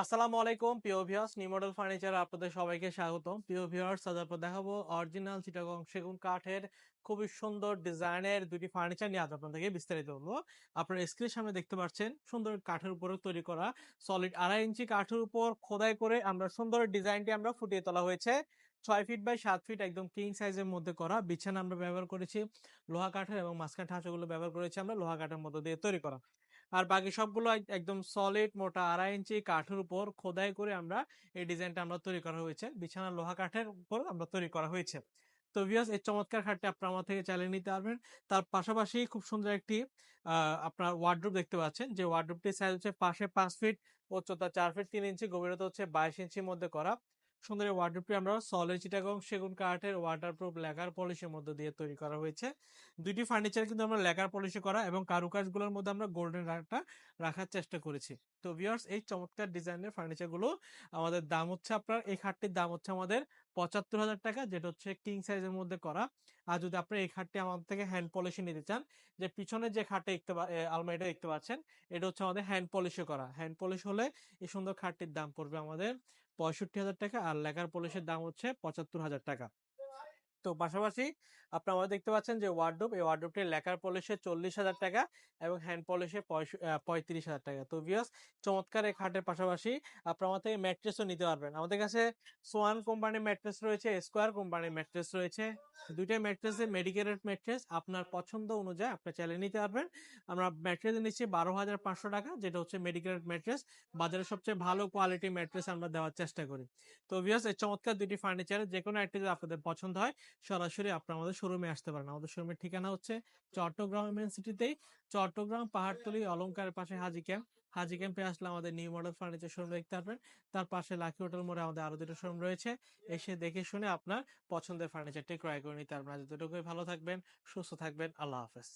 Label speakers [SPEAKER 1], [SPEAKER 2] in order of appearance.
[SPEAKER 1] আসসালামু আলাইকুম প্রিয় ভিউয়ার্স নিউ মডেল ফার্নিচার আপনাদের সবাইকে স্বাগত প্রিয় ভিউয়ার্স, আজ আপনাদের দেখাবো অরিজিনাল চিটাগং সেগুন কাঠের খুবই সুন্দর ডিজাইনের দুটি ফার্নিচার নিয়ে আজ আপনাদেরকে বিস্তারিত বলব। আপনার স্ক্রিনের সামনে দেখতে পাচ্ছেন, সুন্দর কাঠের উপরে তৈরি করা সলিড আড়াই ইঞ্চি কাঠের উপর খোদাই করে আমরা সুন্দর ডিজাইনটি আমরা ফুটিয়ে তোলা হয়েছে। ছয় ফিট বাই সাত ফিট একদম কিং সাইজের মধ্যে করা, বিছানা আমরা ব্যবহার করেছি, লোহা কাঠের এবং মাঝখান ঠাঁচাগুলো ব্যবহার করেছি আমরা লোহা কাঠের মধ্যে দিয়ে তৈরি করা। আর বাকি সবগুলো একদম সলিড মোটা আড়াই ইঞ্চি কাঠের উপর খোদাই করে আমরা এই ডিজাইনটা আমরা তৈরি করা হয়েছে। বিছানা লোহা কাঠের উপর আমরা তৈরি করা হয়েছে। তো ভিউয়ার্স এই চমৎকার খাটটি আপনার আমার থেকে চালিয়ে নিতে পারবেন। তার পাশাপাশি খুব সুন্দর একটি আপনার ওয়ার্ড্রোব দেখতে পাচ্ছেন। যে ওয়ার্ড্রোবটির সাইজ হচ্ছে পাশে পাঁচ ফিট উচ্চতা চার ফিট তিন ইঞ্চি, গভীরতা হচ্ছে বাইশ ইঞ্চির মধ্যে করা। সুন্দর এই ওয়ার্ড্রোবটি আমরা সলিড চিটাগং সেগুন কাঠের ওয়াটারপ্রুফ লেকার পলিশের মধ্যে দিয়ে তৈরি করা হয়েছে। দুইটি ফার্নিচার কিন্তু আমরা লেকার পলিশে করা এবং কারুকাজগুলোর মধ্যে আমরা গোল্ডেন রাখটা রাখার চেষ্টা করেছি। তো ভিউয়ার্স এই চমৎকার ডিজাইনের ফার্নিচারগুলো আমাদের দাম হচ্ছে আপনার, এই খাটটির দাম হচ্ছে আমাদের পঁচাত্তর হাজার টাকা, যেটা হচ্ছে কিং সাইজের মধ্যে করা। আর যদি আপনি এই খাটটি আমাদের থেকে হ্যান্ড পলিশে নিতে চান, যে পিছনে যে খাটটা দেখতে আলমারিটা দেখতে পাচ্ছেন, এটা হচ্ছে আমাদের হ্যান্ড পলিশে করা। হ্যান্ড পলিশ হলে এই সুন্দর খাটটির দাম পড়বে আমাদের পঁয়ষট্টি হাজার টাকা আর লেখার পলিশের দাম হচ্ছে পঁচাত্তর হাজার টাকা। তো পাশাপাশি আপনারা দেখতে পাচ্ছেন যে ওয়ার্ডরোব এই ওয়ার্ডরোবটির লেখার পলিশে চল্লিশ হাজার টাকা এবং হ্যান্ড পলিশে পঁয়ত্রিশ হাজার টাকা। তো ভিউয়ার্স চমৎকার এই খাটের পাশাপাশি আপনারা আমাদের থেকে ম্যাট্রেসও নিতে পারবেন। আমাদের কাছে সোয়ান কোম্পানির ম্যাট্রেস রয়েছে স্কোয়ার কোম্পানির ম্যাট্রেস রয়েছে। দুইটাই ম্যাট্রেসে মেডিকেলের ম্যাট্রেস আপনার পছন্দ অনুযায়ী আপনি চালিয়ে নিতে পারবেন। আমরা ম্যাট্রেস নিচ্ছি বারো হাজার পাঁচশো টাকা, যেটা হচ্ছে মেডিকেলের ম্যাট্রেস বাজারে সবচেয়ে ভালো কোয়ালিটি ম্যাট্রেস আমরা দেওয়ার চেষ্টা করি। তো ভিউয়ার্স এই চমৎকার দুটি ফার্নিচারের যে কোনো একটি আপনাদের পছন্দ হয় সরাসরি আপনারা আমাদের শোরুমে আসতে পারেন। আমাদের শোরুমের ঠিকানা হচ্ছে চট্টগ্রাম মেন সিটিতেই চট্টগ্রাম পাহাড়তলি অলঙ্কারের পাশে হাজি ক্যাম্প হাজি ক্যাম্পে আসলে আমাদের নিউ মডেল ফার্নিচার শোরুম দেখতে পারবেন। তার পাশে লাকি হোটেল মোড়ে আমাদের আরও দুটো শোরুম রয়েছে। এসে দেখে শুনে আপনার পছন্দের ফার্নিচারটি ক্রয় করে নিতে পারবেন। আজ এতটুকুই। ভালো থাকবেন, সুস্থ থাকবেন। আল্লাহ হাফেজ।